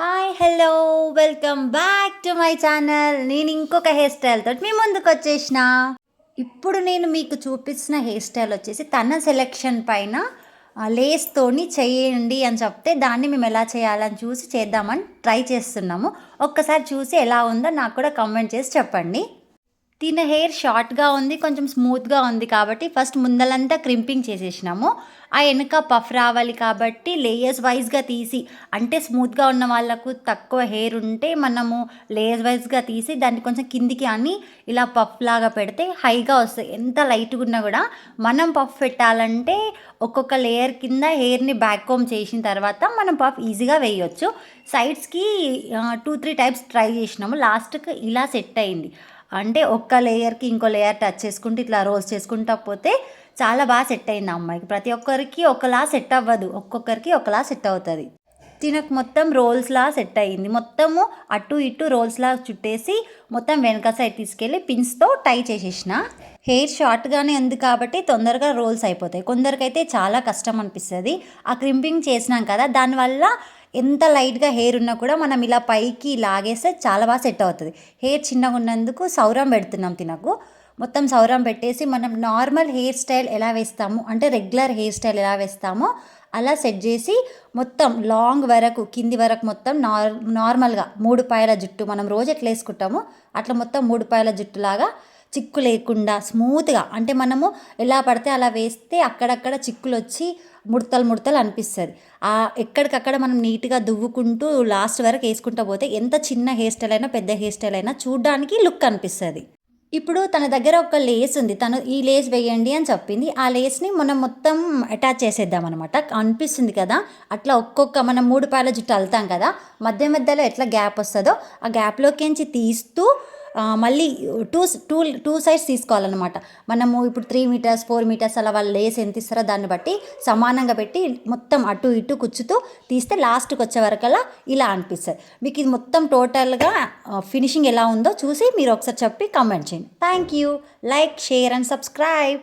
Hi hello welcome back to my channel నేను ఇంకొక hair style తోటి మీ ముందుకు వచ్చేసిన. ఇప్పుడు నేను మీకు చూపిస్తున్న హెయిర్ స్టైల్ వచ్చేసి తన సెలెక్షన్ పైన లేస్తోని చేయండి అని చెప్తే దాన్ని మేము ఎలా చేయాలని చూసి చేద్దామని ట్రై చేస్తున్నాము. ఒక్కసారి చూసి ఎలా ఉందో నాకు కూడా కమెంట్ చేసి చెప్పండి. తిన హెయిర్ షార్ట్గా ఉంది కొంచెం స్మూత్గా ఉంది కాబట్టి ఫస్ట్ ముందలంతా క్రింపింగ్ చేసేసినాము. ఆ వెనుక పఫ్ రావాలి కాబట్టి లేయర్స్ వైజ్గా తీసి అంటే స్మూత్గా ఉన్న వాళ్ళకు తక్కువ హెయిర్ ఉంటే మనము లేయర్స్ వైజ్గా తీసి దాన్ని కొంచెం కిందికి అని ఇలా పఫ్ లాగా పెడితే హైగా వస్తాయి. ఎంత లైట్గా ఉన్నా కూడా మనం పఫ్ పెట్టాలంటే ఒక్కొక్క లేయర్ కింద హెయిర్ని బ్యాక్ కోమ్ చేసిన తర్వాత మనం పఫ్ ఈజీగా వేయొచ్చు. సైడ్స్కి టూ త్రీ టైప్స్ ట్రై చేసినాము. లాస్ట్కి ఇలా సెట్ అయింది. అంటే ఒక్క లేయర్కి ఇంకో లేయర్ టచ్ చేసుకుంటూ ఇట్లా రోల్స్ చేసుకుంటా పోతే చాలా బాగా సెట్ అయింది అమ్మాయికి. ప్రతి ఒక్కరికి ఒకలా సెట్ అవ్వదు. ఒక్కొక్కరికి ఒకలా సెట్ అవుతుంది. తినకు మొత్తం రోల్స్లా సెట్ అయ్యింది. మొత్తము అటు ఇటు రోల్స్లా చుట్టేసి మొత్తం వెనక సైడ్ తీసుకెళ్ళి పిన్స్తో టై చేసేసిన. హెయిర్ షార్ట్గానే ఉంది కాబట్టి తొందరగా రోల్స్ అయిపోతాయి. కొందరికైతే చాలా కష్టం అనిపిస్తుంది. ఆ క్రింపింగ్ చేసినాం కదా దానివల్ల ఎంత లైట్గా హెయిర్ ఉన్నా కూడా మనం ఇలా పైకి లాగేస్తే చాలా బాగా సెట్ అవుతుంది. హెయిర్ చిన్నగా ఉన్నందుకు సౌరం పెడుతున్నాం తినకు. మొత్తం సౌరం పెట్టేసి మనం నార్మల్ హెయిర్ స్టైల్ ఎలా వేస్తాము అంటే రెగ్యులర్ హెయిర్ స్టైల్ ఎలా వేస్తామో అలా సెట్ చేసి మొత్తం లాంగ్ వరకు కింది వరకు మొత్తం నార్ నార్మల్గా మూడు పాయల జుట్టు మనం రోజు ఎట్లా వేసుకుంటామో అట్లా మొత్తం మూడు పాయల జుట్టులాగా చిక్కు లేకుండా స్మూత్గా అంటే మనము ఎలా పడితే అలా వేస్తే అక్కడక్కడ చిక్కులు వచ్చి ముడతలు ముడతలు అనిపిస్తుంది. ఆ ఎక్కడికక్కడ మనం నీట్గా దువ్వుకుంటూ లాస్ట్ వరకు వేసుకుంటూ పోతే ఎంత చిన్న హెయిర్ స్టైల్ అయినా పెద్ద హెయిర్ స్టైల్ అయినా చూడడానికి లుక్ అనిపిస్తుంది. ఇప్పుడు తన దగ్గర ఒక లేస్ ఉంది. తను ఈ లేస్ వేయండి అని చెప్పింది. ఆ లేస్ని మనం మొత్తం అటాచ్ చేసేద్దాం అనమాట అనిపిస్తుంది కదా? అట్లా ఒక్కొక్క మనం మూడు పాయల జుట్టు అల్తాం కదా? మధ్య మధ్యలో ఎట్లా గ్యాప్ వస్తుందో ఆ గ్యాప్లోకించి తీస్తూ మళ్ళీ టూ టూ టూ సైడ్స్ తీసుకోవాలన్నమాట. మనము ఇప్పుడు త్రీ మీటర్స్ ఫోర్ మీటర్స్ అలా వాళ్ళు లేస్ ఎంత ఇస్తారో దాన్ని బట్టి సమానంగా పెట్టి మొత్తం అటు ఇటు కుచ్చుతూ తీస్తే లాస్ట్కి వచ్చే వరకలా ఇలా అనిపిస్తుంది. మీకు ఇది మొత్తం టోటల్గా ఫినిషింగ్ ఎలా ఉందో చూసి మీరు ఒకసారి చెప్పి కామెంట్ చేయండి. Thank you. Like share and subscribe.